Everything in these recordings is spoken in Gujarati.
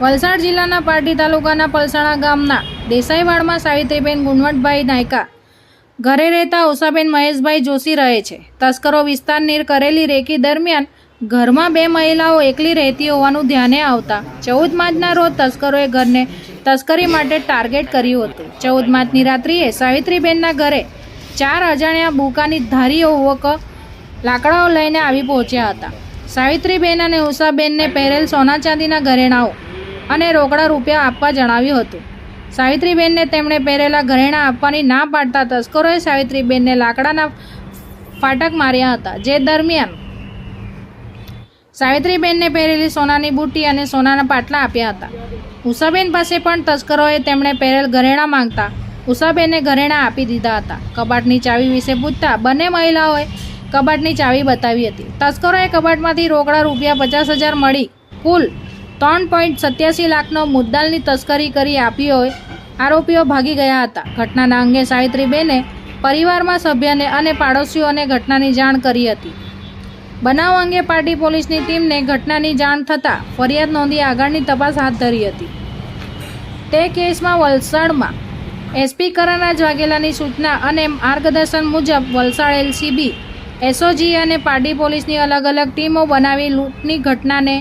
વલસાડ જિલ્લાના પાટી તાલુકાના પલસાણા ગામના દેસાઈવાડમાં સાવિત્રીબેન ગુણવટભાઈ નાયકા ઘરે રહેતા ઓસાબેન મહેશભાઈ જોશી રહે છે. તસ્કરો વિસ્તારની કરેલી રેકી દરમિયાન ઘરમાં બે મહિલાઓ એકલી રહેતી હોવાનું ધ્યાને આવતા ચૌદ માર્ચના રોજ તસ્કરોએ ઘરને તસ્કરી માટે ટાર્ગેટ કર્યું હતું. ચૌદ માર્ચની રાત્રિએ સાવિત્રીબેનના ઘરે ચાર અજાણ્યા બુકાની ધારી યુવકો લાકડાઓ લઈને આવી પહોંચ્યા હતા. સાવિત્રીબેન અને ઉષાબેનને પહેરેલ સોના ચાંદીના ઘરેણાઓ અને રોકડા રૂપિયા આપવા જણાવ્યું હતું. સાવિત્રીબેનને તેમણે પહેરેલા ઘરેણાં આપવાની ના પાડતા તસ્કરોએ સાવિત્રીબેનને લાકડાના ફાટક માર્યા હતા, જે દરમિયાન સાવિત્રીબેનને પહેરેલી સોનાની બુટ્ટી અને સોનાના પાટલા આપ્યા હતા. ઉષાબેન પાસે પણ તસ્કરોએ તેમણે પહેરેલ ઘરેણાં માંગતા ઉષાબેને ઘરેણાં આપી દીધા હતા. કબાટની ચાવી વિશે પૂછતા બંને મહિલાઓએ કબાટની ચાવી બતાવી હતી. તસ્કરોએ કબાટમાંથી રોકડા રૂપિયા પચાસ હજાર મળી, કુલ ત્રણ પોઈન્ટ સત્યાસી લાખનો મુદ્દાલની તસ્કરી કરી આપી હોય, આરોપીઓ ભાગી ગયા હતા. ઘટનાના અંગે સાવિત્રીબેને પરિવારમાં સભ્યને અને પાડોશીઓને ઘટનાની જાણ કરી હતી. બનાવ અંગે પાર્ટી પોલીસની ટીમને ઘટનાની જાણ થતાં ફરિયાદ નોંધી આગળની તપાસ હાથ ધરી હતી. તે કેસમાં વલસાડમાં એસપી કરણરાજ વાઘેલાની સૂચના અને માર્ગદર્શન મુજબ વલસાડ એલસીબી, એસઓજી અને પાર્ટી પોલીસની અલગ અલગ ટીમો બનાવી લૂંટની ઘટનાને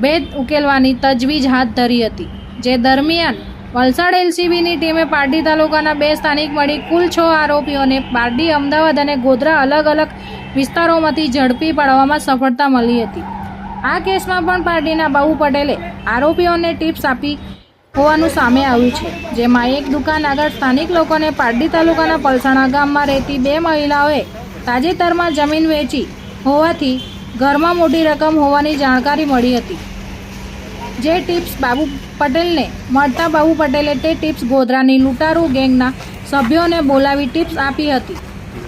ભેદ ઉકેલવાની તજવીજ હાથ ધરી હતી. જે દરમિયાન વલસાડ એલસીબીની ટીમે પારડી તાલુકાના બે સ્થાનિક મળી કુલ છ આરોપીઓને પારડી, અમદાવાદ અને ગોધરા અલગ અલગ વિસ્તારોમાંથી ઝડપી પાડવામાં સફળતા મળી હતી. આ કેસમાં પણ પારડીના બાબુ પટેલે આરોપીઓને ટિપ્સ આપી હોવાનું સામે આવ્યું છે, જેમાં એક દુકાન આગળ સ્થાનિક લોકોને પારડી તાલુકાના પલસાણા ગામમાં રહેતી બે મહિલાઓએ તાજેતરમાં જમીન વેચી હોવાથી ઘરમાં મોટી રકમ હોવાની જાણકારી મળી હતી. જે ટિપ્સ બાબુ પટેલને મળતા બાબુ પટેલે તે ટિપ્સ ગોધરાની લૂંટારૂ ગેંગના સભ્યોને બોલાવી ટિપ્સ આપી હતી.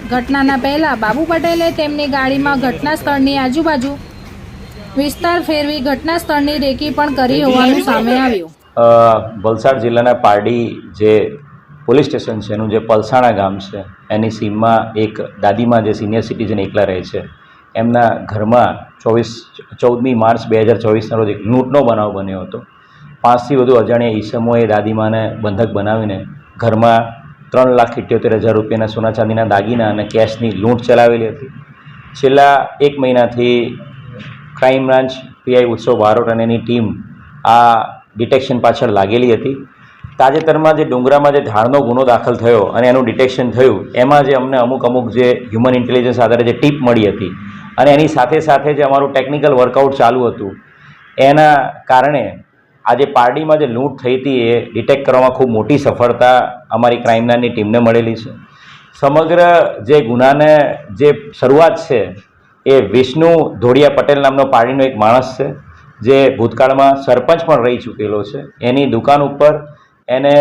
ઘટનાના પહેલાં બાબુ પટેલે તેમની ગાડીમાં ઘટના સ્થળની આજુબાજુ વિસ્તાર ફેરવી ઘટના સ્થળની રેકી પણ કરી હોવાનું સામે આવ્યું. વલસાડ જિલ્લાના પારડી જે પોલીસ સ્ટેશન છે એનું જે પલસાણા ગામ છે એની સીમમાં એક દાદીમાં જે સિનિયર સિટીઝન એકલા રહે છે એમના ઘરમાં ચોવીસ, ચૌદમી માર્ચ બે હજાર ચોવીસના રોજ એક લૂંટનો બનાવ બન્યો હતો. પાંચથી વધુ અજાણ્યા ઈસમોએ દાદીમાને બંધક બનાવીને ઘરમાં ત્રણ લાખ ઇઠ્યોતેર હજાર રૂપિયાના સોના ચાંદીના દાગીના અને કેશની લૂંટ ચલાવેલી હતી. છેલ્લા એક મહિનાથી ક્રાઇમ બ્રાન્ચ, પીઆઈ ઉત્સવ બારોટ અને એની ટીમ આ ડિટેક્શન પાછળ લાગેલી હતી. તાજેતરમાં જે ડુંગરામાં જે ધારનો ગુનો દાખલ થયો અને એનું ડિટેક્શન થયું, એમાં જે અમને અમુક અમુક જે હ્યુમન ઇન્ટેલિજન્સ આધારે જે ટીપ મળી હતી અને એની સાથે સાથે જે અમારું ટેકનિકલ વર્કઆઉટ ચાલુ હતું, એના કારણે આજે પારડીમાં જે લૂંટ થઈ હતી એ ડિટેક્ટ કરવામાં ખૂબ મોટી સફળતા અમારી ક્રાઇમલાઇનની ટીમને મળેલી છે. સમગ્ર જે ગુનાને જે શરૂઆત છે, એ વિષ્ણુ ધોળિયા પટેલ નામનો પારડીનો એક માણસ છે, જે ભૂતકાળમાં સરપંચ પણ રહી ચૂકેલો છે. એની દુકાન ઉપર એને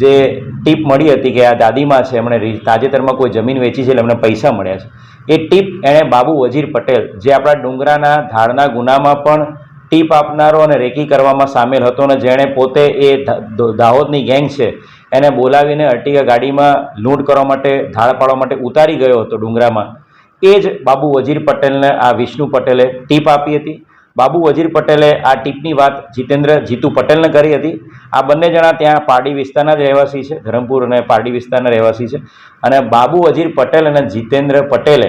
જે ટીપ મળી હતી કે આ દાદીમાં છે, એમણે તાજેતરમાં કોઈ જમીન વેચી છે એટલે એમને પૈસા મળ્યા છે. એ ટીપ એણે બાબુ વજીર પટેલ, જે આપણા ડુંગરાના ધાડના ગુનામાં પણ ટીપ આપનારો અને રેકી કરવામાં સામેલ હતો અને જેણે પોતે એ દાહોદની ગેંગ છે, એને બોલાવીને અર્ટિગા ગાડીમાં લૂંટ કરવા માટે ધાડ પાડવા માટે ઉતારી ગયો હતો ડુંગરામાં. એ જ બાબુ વજીર પટેલને, આ વિષ્ણુ પટેલે ટીપ આપી હતી. બાબુ વજીર પટેલે આ ટીપની વાત જીતેન્દ્ર જીતુ પટેલને કરી હતી. આ બંને જણા ત્યાં પારડી વિસ્તારના જ રહેવાસી છે, ધરમપુર અને પારડી વિસ્તારના રહેવાસી છે. અને બાબુ વજીર પટેલ અને જીતેન્દ્ર પટેલે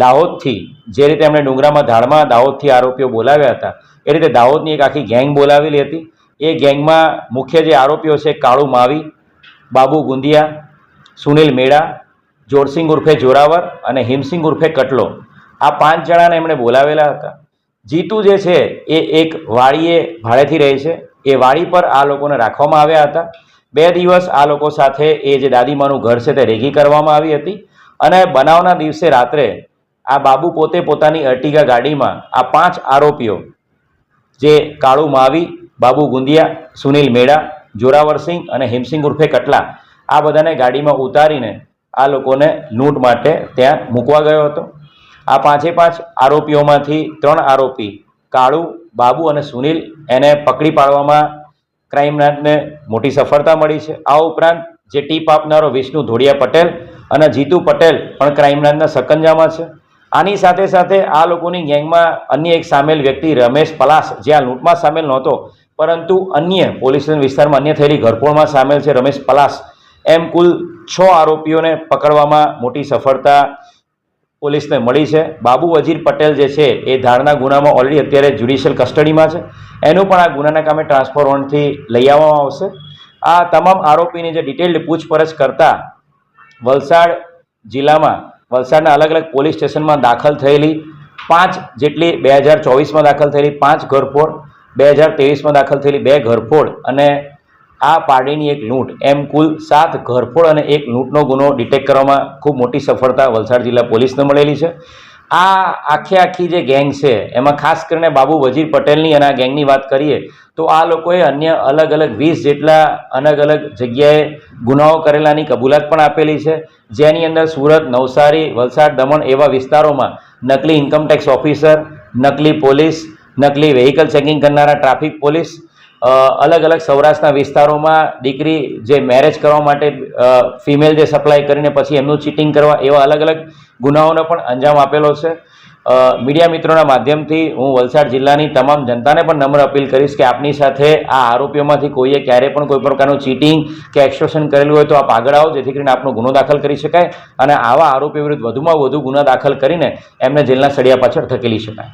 દાહોદથી જે રીતે એમણે ડુંગરામાં ધાડમાં દાહોદથી આરોપીઓ બોલાવ્યા હતા, એ રીતે દાહોદની એક આખી ગેંગ બોલાવેલી હતી. એ ગેંગમાં મુખ્ય જે આરોપીઓ છે કાળુ માવી, બાબુ ગુંદિયા, સુનિલ મેળા જોરસિંગ ઉર્ફે જોરાવર અને હિમસિંગ ઉર્ફે કટલો. આ પાંચ જણાને એમણે બોલાવેલા હતા. જીતુ જે છે, એ એક વાડીએ ભાડેથી રહે છે. એ વાડી પર આ લોકોને રાખવામાં આવ્યા હતા. બે દિવસ આ લોકો સાથે એ જે દાદીમાનું ઘર છે તે રેગી કરવામાં આવી હતી અને બનાવના દિવસે રાત્રે આ બાબુ પોતે પોતાની અર્ટિગા ગાડીમાં આ પાંચ આરોપીઓ, જે કાળુ માવી, બાબુ ગુંદિયા, સુનિલ મેડા જોરાવરસિંહ અને હિમસિંગ ઉર્ફે કટલા, આ બધાને ગાડીમાં ઉતારીને આ લોકોને લૂંટ માટે ત્યાં મૂકવા ગયો હતો. આ પાંચે પાંચ આરોપીઓમાંથી ત્રણ આરોપી કાળુ, બાબુ અને સુનિલ એને પકડી પાડવામાં ક્રાઇમ બ્રાન્ચને મોટી સફળતા મળી છે. આ ઉપરાંત જે ટીપ આપનારો વિષ્ણુ ધોળિયા પટેલ અને જીતુ પટેલ પણ ક્રાઇમ બ્રાન્ચના સકંજામાં છે. આની સાથે સાથે આ લોકોની ગેંગમાં અન્ય એક સામેલ વ્યક્તિ રમેશ પલાસ, જે આ લૂંટમાં સામેલ નહોતો, પરંતુ અન્ય પોલીસ વિસ્તારમાં અન્ય થયેલી ઘરફોડમાં સામેલ છે રમેશ પલાસ. એમ કુલ છ આરોપીઓને પકડવામાં મોટી સફળતા પોલીસને મળી છે. બાબુ વજીર પટેલ જે છે, એ ધારના ગુનામાં ઓલરેડી અત્યારે જ્યુડિશિયલ કસ્ટડીમાં છે. એનું પણ આ ગુનાના કામે ટ્રાન્સફર વોરંટથી લઈ આવવામાં આવશે. આ તમામ આરોપીની જે ડિટેલ્ડ પૂછપરછ કરતા વલસાડ જિલ્લામાં, વલસાડના અલગ અલગ પોલીસ સ્ટેશનમાં દાખલ થયેલી પાંચ જેટલી બે હજાર ચોવીસમાં દાખલ થયેલી પાંચ ઘરફોડ, બે હજાર તેવીસમાં દાખલ થયેલી બે ઘરફોડ અને આ પાડીની એક લૂંટ એમ કુલ સાત ઘરફોડ અને એક લૂંટનો ગુનો ડિટેક્ટ કરવામાં ખૂબ મોટી સફળતા વલસાડ જિલ્લા પોલીસને મળેલી છે. આ આખે આખી જે ગેંગ છે, એમાં ખાસ કરીને બાબુ વજીર પટેલની અને આ ગેંગની વાત કરીએ, તો આ લોકોએ અન્ય અલગ અલગ વીસ જેટલા અલગ અલગ જગ્યાએ ગુનાઓ કરેલાની કબૂલાત પણ આપેલી છે. જેની અંદર સુરત, નવસારી, વલસાડ, દમણ એવા વિસ્તારોમાં નકલી ઇન્કમટેક્સ ઓફિસર નકલી પોલીસ, નકલી વેહિકલ ચેકિંગ કરનારા ટ્રાફિક પોલીસ અલગ અલગ સૌરાષ્ટ્રના વિસ્તારોમાં દીકરી જે મેરેજ કરવા માટે ફિમેલ જે સપ્લાય કરીને પછી એમનું ચીટિંગ કરવા એવા અલગ અલગ ગુનાઓનો પણ અંજામ આપેલો છે. મીડિયા મિત્રોના માધ્યમથી હું વલસાડ જિલ્લાની તમામ જનતાને પણ નમ્ર અપીલ કરીશ કે આપની સાથે આ આરોપીઓમાંથી કોઈએ ક્યારે પણ કોઈ પ્રકારનું ચીટિંગ કે એક્સટોર્શન કરેલું હોય તો આપ આગળ આવો, જેથી કરીને આપનો ગુનો દાખલ કરી શકાય અને આવા આરોપીઓ વિરુદ્ધ વધુમાં વધુ ગુના દાખલ કરીને એમને જેલના સળિયા પાછળ ધકેલી શકાય.